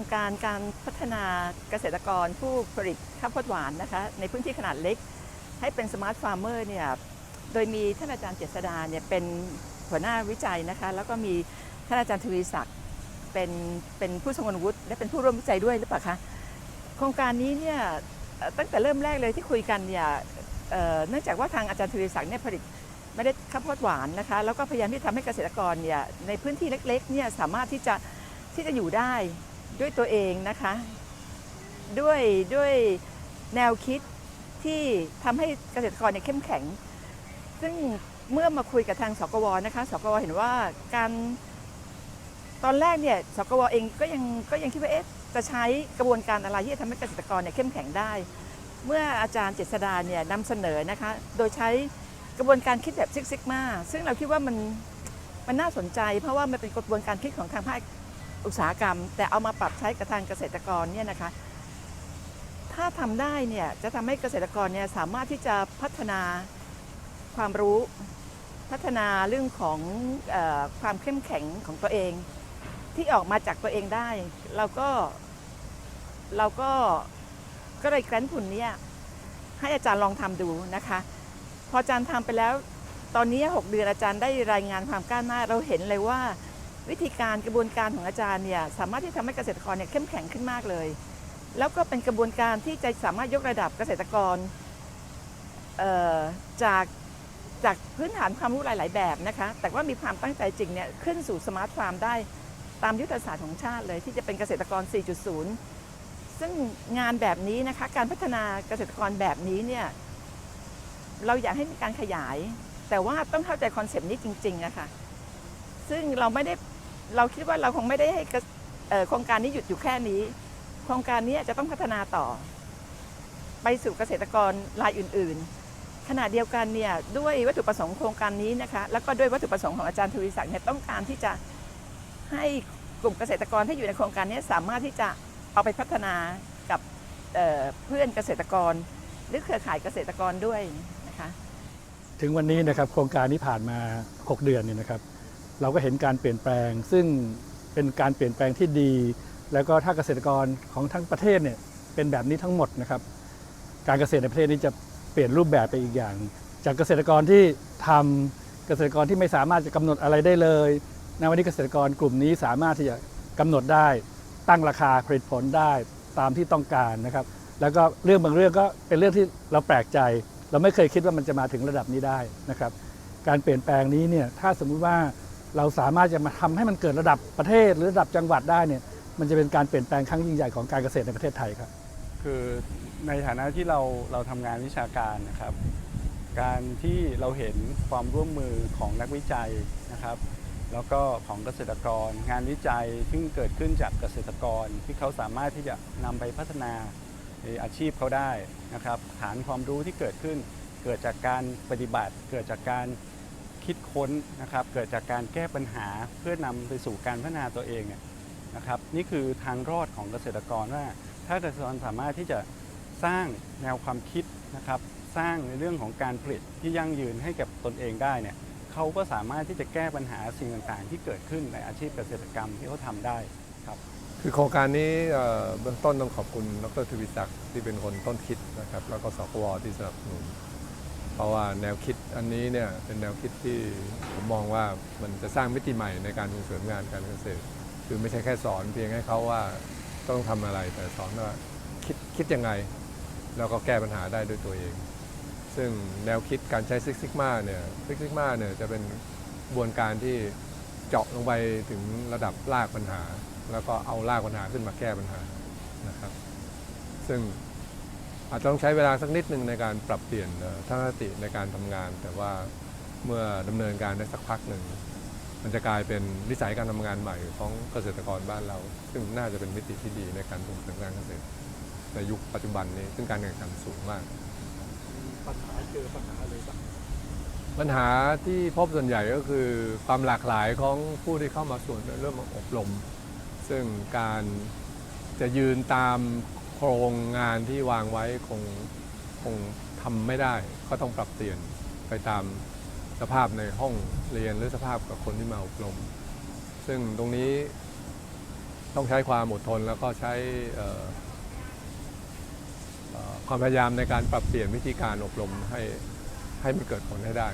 รงการการพัฒนาเกษตรกรผู้ผลิตข้าวโพดหวานนะคะในพื้นที่ขนาดเล็ก ให้เป็นสมาร์ทฟาร์มเมอร์เนี่ยโดยมีท่านอาจารย์เจษดาเนี่ยเป็นหัวหน้าวิจัยนะคะแล้วก็มีท่านอาจารย์ทวีศักดิ์เป็นเป็นผู้ทรงคุณวุฒิและเป็นผู้ร่วมวิจัยด้วยหรือเปล่าคะโครงการนี้เนี่ยตั้งแต่เริ่มแรกเลยที่คุยกันเนี่ยเอ่อเนื่องจากว่าทางอาจารย์ทวีศักดิ์เนี่ยผลิตไม่ได้ข้าวโพดหวานนะคะแล้วก็พยายามที่จะทำให้เกษตรกรเนี่ยในพื้นที่เล็กๆเนี่ยสามารถที่จะที่จะอยู่ได้ ด้วยตัวเองนะคะ ด้วยด้วยแนวคิดที่ทำให้เกษตรกรเนี่ยเข้มแข็ง ซึ่งเมื่อมาคุยกับทางสกวนะคะสกวเห็นว่าการตอนแรกเนี่ยสกวเองก็ยังก็ยังคิดว่าเอ๊ะจะใช้กระบวนการอะไรที่จะทำให้เกษตรกรเนี่ยเข้มแข็งได้ เมื่ออาจารย์เจษดาเนี่ยนำเสนอนะคะ โดยใช้กระบวนการคิดแบบซิกซิกมาซึ่งเราคิดว่ามันมันน่าสนใจ เพราะว่ามันเป็นกระบวนการคิดของทางภาค อุตสาหกรรม แต่เอามาปรับใช้กับทางเกษตรกรเนี่ยนะคะ ถ้าทำได้เนี่ยจะทำให้เกษตรกรเนี่ยสามารถที่จะพัฒนาความรู้พัฒนาเรื่องของอความเข้มแข็งของตัวเอง ที่ออกมาจากตัวเองได้ เราก็เราก็ก็เลยแกรนทุนเนี่ยให้อาจารย์ลองทำดูนะคะ พออาจารย์ทำไปแล้ว ตอนนี้ 6 เดือนอาจารย์ได้รายงานความก้าวหน้าเราเห็นเลยว่า วิธีการกระบวนการของอาจารย์เนี่ยสามารถที่ทำให้เกษตรกรเนี่ยเข้มแข็งขึ้นมากเลย แล้วก็เป็นกระบวนการที่จะสามารถยกระดับเกษตรกรจากจากพื้นฐานความรู้หลาย ๆ แบบนะคะ แต่ว่ามีความตั้งใจจริงเนี่ยขึ้นสู่สมาร์ทฟาร์มได้ตามยุทธศาสตร์ของชาติเลย ที่จะเป็นเกษตรกร 4.0 ซึ่งงานแบบนี้นะคะการพัฒนาเกษตรกรแบบนี้เนี่ยเราอยากให้มีการขยาย แต่ว่าต้องเข้าใจคอนเซปต์นี้จริงๆอะคะ ซึ่งเราไม่ได้เราคิดว่าเราคงไม่ได้ให้โครงการนี้หยุดอยู่แค่นี้ โครงการนี้จะต้องพัฒนาต่อ ไปสู่เกษตรกรรายอื่น ๆ ขณะเดียวกันเนี่ยด้วยวัตถุประสงค์โครงการนี้นะคะแล้วก็ด้วยวัตถุประสงค์ของอาจารย์ทวีศักดิ์เนี่ยต้องการที่จะให้กลุ่มเกษตรกรที่อยู่ในโครงการนี้สามารถที่จะเอาไปพัฒนากับเเพื่อนเกษตรกร หรือเครือข่ายเกษตรกรด้วยนะคะถึงวันนี้นะครับโครงการนี้ผ่านมา 6 เดือนเนี่ยนะครับ เราก็เห็นการเปลี่ยนแปลง ซึ่งเป็นการเปลี่ยนแปลงที่ดี แล้วก็ถ้าเกษตรกรของทั้งประเทศเนี่ยเป็นแบบนี้ทั้งหมดนะครับ การเกษตรในประเทศนี้จะเปลี่ยนรูปแบบไปอีกอย่าง จากเกษตรกรที่ทำเกษตรกรที่ไม่สามารถจะกำหนดอะไรได้เลยในวันนี้เกษตรกรกลุ่มนี้สามารถที่จะกำหนดได้ ตั้งราคาผลิตผลได้ตามที่ต้องการนะครับ แล้วก็เรื่องบางเรื่องก็เป็นเรื่องที่เราแปลกใจ เราไม่เคยคิดว่ามันจะมาถึงระดับนี้ได้นะครับ การเปลี่ยนแปลงนี้เนี่ยถ้าสมมุติว่า เราสามารถจะมาทำให้มันเกิดระดับประเทศหรือระดับจังหวัดได้เนี่ยมันจะเป็นการเปลี่ยนแปลงครั้งยิ่งใหญ่ของการเกษตรในประเทศไทยครับ คือในฐานะที่เราเราทำงานวิชาการนะครับ การที่เราเห็นความร่วมมือของนักวิจัยนะครับ แล้วก็ของเกษตรกร งานวิจัยซึ่งเกิดขึ้นจากเกษตรกรที่เขาสามารถที่จะนำไปพัฒนาอาชีพเขาได้นะครับ ฐานความรู้ที่เกิดขึ้นเกิดจากการปฏิบัติ เกิดจากการ คิดค้นนะครับ เกิดจากการแก้ปัญหาเพื่อนำไปสู่การพัฒนาตัวเองเนี่ยนะครับ นี่คือทางรอดของเกษตรกรว่า ถ้าเกษตรกรสามารถที่จะสร้างแนวความคิดนะครับ สร้างในเรื่องของการผลิตที่ยั่งยืนให้กับตนเองได้เนี่ยเขาก็สามารถที่จะแก้ปัญหาสิ่งต่างๆ ที่เกิดขึ้นในอาชีพเกษตรกรรมที่เขาทำได้ครับ คือโครงการนี้เบื้องต้นต้องขอบคุณดรทวิศักดิ์ที่เป็นคนต้นคิดนะครับ แล้วก็สกวที่สนับสนุน ราะว่าแนวคิดอันนี้เนี่ยเป็นแนวคิดที่ผมมองว่ามันจะสร้างมิติใหม่ในการส่งเสริมงานการเกษตร คือไม่ใช่แค่สอนเพียงให้เขาว่าต้องทำอะไรแต่สอนว่าคิดคิดยังไง แล้วก็แก้ปัญหาได้ด้วยตัวเอง ซึ่งแนวคิดการใช้ซิกซิกมาเนี่ยซิกซิกมาเนี่ยจะเป็นกระบวนการที่เจาะลงไปถึงระดับรากปัญหา แล้วก็เอารากปัญหาขึ้นมาแก้ปัญหานะครับ ซึ่ง อาจจะต้องใช้เวลาสักนิดหนึ่งในการปรับเปลี่ยนเอ่อทัศนคติในการทำงาน แต่ว่าเมื่อดำเนินการได้สักพักหนึ่งมันจะกลายเป็นนิสัยการทำงานใหม่ของเกษตรกรบ้านเรา ซึ่งน่าจะเป็นมิติที่ดีในการส่งเสริมการเกษตร ในยุคปัจจุบันนี้ซึ่งการแข่งขันสูงมาก ปัญหาเจอปัญหาอะไรบ้างปัญหาที่พบส่วนใหญ่ก็คือความหลากหลายของผู้ที่เข้ามาส่วนในเรื่องของอบรม ซึ่งการจะยืนตามโครงงานที่วางไว้คงคงทำไม่ได้ ก็ต้องปรับเปลี่ยนไปตามสภาพในห้องเรียนหรือสภาพกับคนที่มาอบรม ซึ่งตรงนี้ต้องใช้ความอดทนแล้วก็ใช้ความพยายามในการปรับเปลี่ยนวิธีการอบรมให้ให้มันเกิดผลให้ได้